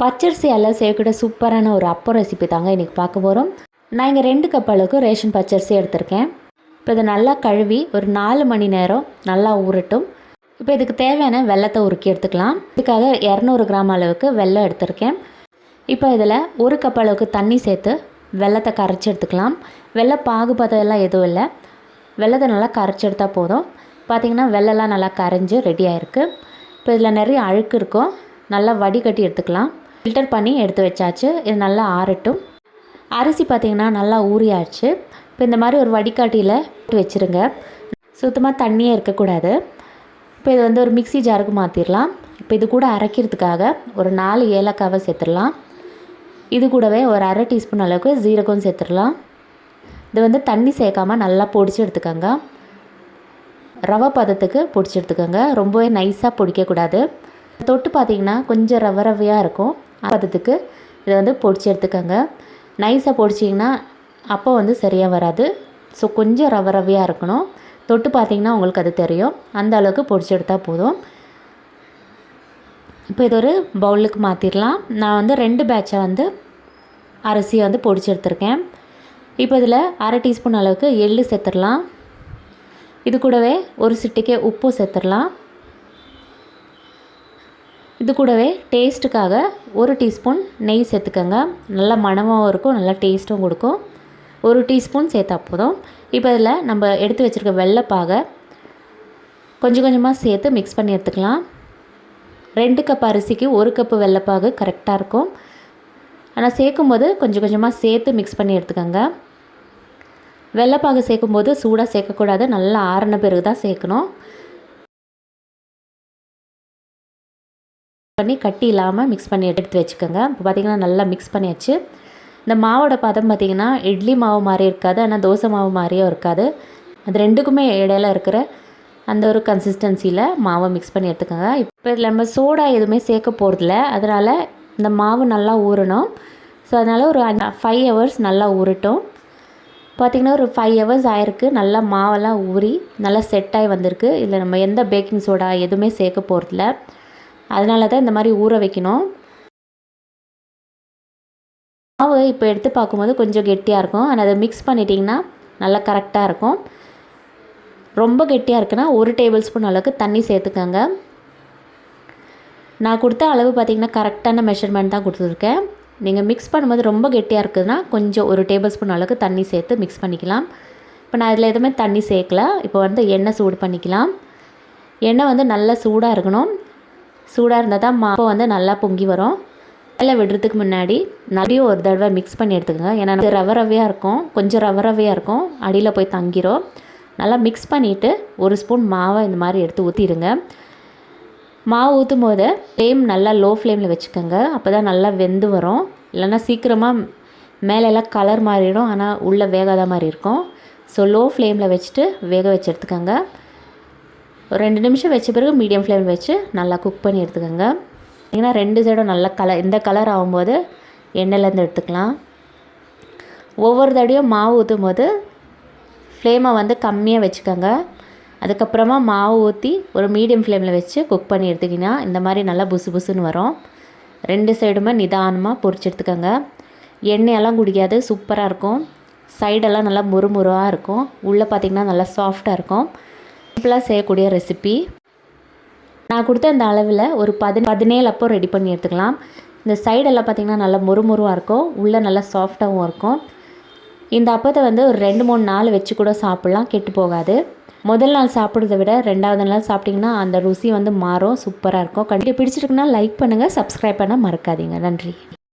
பச்சரிசி எல்லாம் சேர்க்கிட்ட சூப்பரான ஒரு அப்பம் ரெசிபி தாங்க இன்றைக்கி பார்க்க போகிறோம் நான் இங்கே ரெண்டு கப் அளவுக்கு ரேஷன் பச்சரிசி எடுத்திருக்கேன். இப்போ இதை நல்லா கழுவி ஒரு நாலு மணி நேரம் நல்லா ஊறட்டும். இப்போ இதுக்கு தேவையான வெள்ளத்தை உருக்கி எடுத்துக்கலாம். இதுக்காக இரநூறு கிராம் அளவுக்கு வெள்ளம் எடுத்திருக்கேன். இப்போ இதில் ஒரு கப் அளவுக்கு தண்ணி சேர்த்து வெள்ளத்தை கரைச்சி எடுத்துக்கலாம். வெள்ளை பாகுபதெல்லாம் எதுவும் இல்லை. வெள்ளத்தை நல்லா கரைச்சி எடுத்தால் போதும். பார்த்திங்கன்னா வெள்ளெல்லாம் நல்லா கரைஞ்சி ரெடி ஆகிருக்கு இப்போ இதில் நிறைய அழுக்கு இருக்கும். நல்லா வடிகட்டி எடுத்துக்கலாம். ஃபில்டர் பண்ணி எடுத்து வச்சாச்சு. இது நல்லா ஆறட்டும். அரிசி பார்த்திங்கன்னா நல்லா ஊறியாச்சு. இப்போ இந்த மாதிரி ஒரு வடிகாட்டியில் வச்சுருங்க. சுத்தமாக தண்ணியே இருக்கக்கூடாது. இப்போ இது வந்து ஒரு மிக்ஸி ஜாருக்கு மாற்றிடலாம் இப்போ இது கூட அரைக்கிறதுக்காக ஒரு நாலு ஏலக்காவை சேர்த்துடலாம். இது கூடவே ஒரு அரை டீஸ்பூன் அளவுக்கு ஜீரகம் சேர்த்துடலாம். இது வந்து தண்ணி சேர்க்காமல் நல்லா பொடிச்சு எடுத்துக்கோங்க. ரவை பதத்துக்கு பொடிச்சு எடுத்துக்கோங்க. ரொம்பவே நைஸாக பொடிக்கக்கூடாது. தொட்டு பார்த்தீங்கன்னா கொஞ்சம் ரவ ரவையாக இருக்கும். பதத்துக்கு இதை வந்து பொடிச்சு எடுத்துக்கோங்க. நைஸாக பொடிச்சிங்கன்னா அப்போ வந்து சரியாக வராது. ஸோ கொஞ்சம் ரவ ரவையாக இருக்கணும். தொட்டு பார்த்தீங்கன்னா உங்களுக்கு அது தெரியும். அந்த அளவுக்கு பொடிச்சு எடுத்தால் போதும். இப்போ இது ஒரு பவுலுக்கு மாற்றிடலாம் நான் வந்து ரெண்டு பேட்சை வந்து அரிசியை வந்து பொடிச்சு எடுத்திருக்கேன். இப்போ இதில் அரை டீஸ்பூன் அளவுக்கு எள்ளு சேர்த்துடலாம். இது கூடவே ஒரு சிட்டிக்கே உப்பு சேர்த்துடலாம். இது கூடவே டேஸ்ட்டுக்காக ஒரு டீஸ்பூன் நெய் சேர்த்துக்கோங்க. நல்லா மணமாகவும் இருக்கும் நல்லா டேஸ்ட்டும் கொடுக்கும். ஒரு டீஸ்பூன் சேர்த்தா போதும். இப்போ இதில் நம்ம எடுத்து வச்சுருக்க வெள்ளைப்பாகை கொஞ்சம் கொஞ்சமாக சேர்த்து மிக்ஸ் பண்ணி எடுத்துக்கலாம். ரெண்டு கப் அரிசிக்கு ஒரு கப்பு வெள்ளைப்பாகு கரெக்டாக இருக்கும். ஆனால் சேர்க்கும்போது கொஞ்சம் கொஞ்சமாக சேர்த்து மிக்ஸ் பண்ணி எடுத்துக்கோங்க. வெள்ளைப்பாகு சேர்க்கும்போது சூடாக சேர்க்கக்கூடாது. நல்லா ஆறின பிறகு தான் சேர்க்கணும். பண்ணி கட்டி இல்லாமல் மிக்ஸ் பண்ணி எடுத்து வச்சுக்கோங்க. இப்போ பார்த்திங்கன்னா நல்லா மிக்ஸ் பண்ணியாச்சு. இந்த மாவோட பதம் பார்த்திங்கன்னா இட்லி மாவு மாதிரி இருக்காது ஆனால் தோசை மாவு மாதிரியும் இருக்காது. அது ரெண்டுக்குமே இடையில இருக்கிற அந்த ஒரு கன்சிஸ்டன்சியில் மாவை மிக்ஸ் பண்ணி எடுத்துக்கோங்க. இப்போ இதில் நம்ம சோடா எதுவுமே சேர்க்க போகிறதில்ல அதனால் இந்த மாவு நல்லா ஊறணும். ஸோ அதனால் ஒரு ஃபைவ் ஹவர்ஸ் நல்லா ஊறட்டும். பார்த்திங்கன்னா ஒரு ஃபைவ் ஹவர்ஸ் ஆயிருக்கு. நல்லா மாவெல்லாம் ஊறி நல்லா செட்டாகி வந்திருக்கு. இதில் நம்ம எந்த பேக்கிங் சோடா எதுவுமே சேர்க்க போகிறதில்ல அதனால தான் இந்த மாதிரி ஊற வைக்கணும். மாவு இப்போ எடுத்து பார்க்கும்போது கொஞ்சம் கெட்டியாக இருக்கும். ஆனால் அதை மிக்ஸ் பண்ணிட்டிங்கன்னா நல்லா கரெக்டாக இருக்கும். ரொம்ப கெட்டியாக இருக்குன்னா ஒரு டேபிள் ஸ்பூன் அளவுக்கு தண்ணி சேர்த்துக்கோங்க. நான் கொடுத்த அளவு பார்த்திங்கன்னா கரெக்டான மெஷர்மெண்ட் தான் கொடுத்துருக்கேன். நீங்கள் மிக்ஸ் பண்ணும்போது ரொம்ப கெட்டியாக இருக்குதுன்னா கொஞ்சம் ஒரு டேபிள் ஸ்பூன் அளவுக்கு தண்ணி சேர்த்து மிக்ஸ் பண்ணிக்கலாம். இப்போ நான் இதில் எதுவுமே தண்ணி சேர்க்கல. இப்போ வந்து எண்ணெய் சூடு பண்ணிக்கலாம். எண்ணெய் வந்து நல்லா சூடாக இருக்கணும். சூடாக இருந்தால் தான் மாவு வந்து நல்லா பொங்கி வரும். மேலே விடுறதுக்கு முன்னாடி நடியும் ஒரு தடவை மிக்ஸ் பண்ணி எடுத்துக்கோங்க. ஏன்னா ரவ ரவையாக இருக்கும். கொஞ்சம் ரவ ரவையாக இருக்கும். அடியில் போய் தங்கிரும். நல்லா மிக்ஸ் பண்ணிவிட்டு ஒரு ஸ்பூன் மாவை இந்த மாதிரி எடுத்து ஊற்றிடுங்க மாவு ஊற்றும் போது ஃப்ளேம் நல்லா லோ ஃப்ளேமில் வச்சுக்கோங்க. அப்போ தான் நல்லா வெந்து வரும். இல்லைன்னா சீக்கிரமாக மேலெல்லாம் கலர் மாறிடும். ஆனால் உள்ளே வேகாத மாதிரி இருக்கும். ஸோ லோ ஃப்ளேமில் வச்சுட்டு வேக வச்சு எடுத்துக்கோங்க. ஒரு ரெண்டு நிமிஷம் வச்ச பிறகு மீடியம் ஃப்ளேமில் வச்சு நல்லா குக் பண்ணி எடுத்துக்கோங்க. ஏன்னா ரெண்டு சைடும் நல்ல கலர் இந்த கலர் ஆகும்போது எண்ணெயிலேருந்து எடுத்துக்கலாம். ஒவ்வொரு தடையும் மாவு ஊற்றும் போது ஃப்ளேமை வந்து கம்மியாக வச்சுக்கோங்க. அதுக்கப்புறமா மாவு ஊற்றி ஒரு மீடியம் ஃப்ளேமில் வச்சு குக் பண்ணி எடுத்துக்கிங்கன்னா இந்த மாதிரி நல்லா புசு புசுன்னு வரும். ரெண்டு சைடுமே நிதானமாக பொரிச்சு எடுத்துக்கோங்க. எண்ணெயெல்லாம் குடிக்காது சூப்பராக இருக்கும். சைடெல்லாம் நல்லா முறுமுறுவாக இருக்கும். உள்ளே பார்த்திங்கன்னா நல்லா சாஃப்டாக இருக்கும். சிம்பிளாக செய்யக்கூடிய ரெசிபி நான் கொடுத்த இந்த அளவில் ஒரு பதி பதினேழு அப்போ ரெடி பண்ணி எடுத்துக்கலாம். இந்த சைடெல்லாம் பார்த்திங்கன்னா நல்லா முறுமுறுவாக இருக்கும். உள்ளே நல்லா சாஃப்டாகவும் இருக்கும். இந்த அப்பத்தை வந்து ஒரு ரெண்டு மூணு நாள் வச்சு கூட சாப்பிட்லாம். கெட்டு போகாது. முதல் நாள் சாப்பிட்றத விட ரெண்டாவது நாள் சாப்பிட்டிங்கன்னா அந்த ருசி வந்து மாறும். சூப்பராக இருக்கும். கண்டிப்பாக பிடிச்சிருக்குன்னா லைக் பண்ணுங்கள் சப்ஸ்கிரைப் பண்ண மறக்காதீங்க. நன்றி.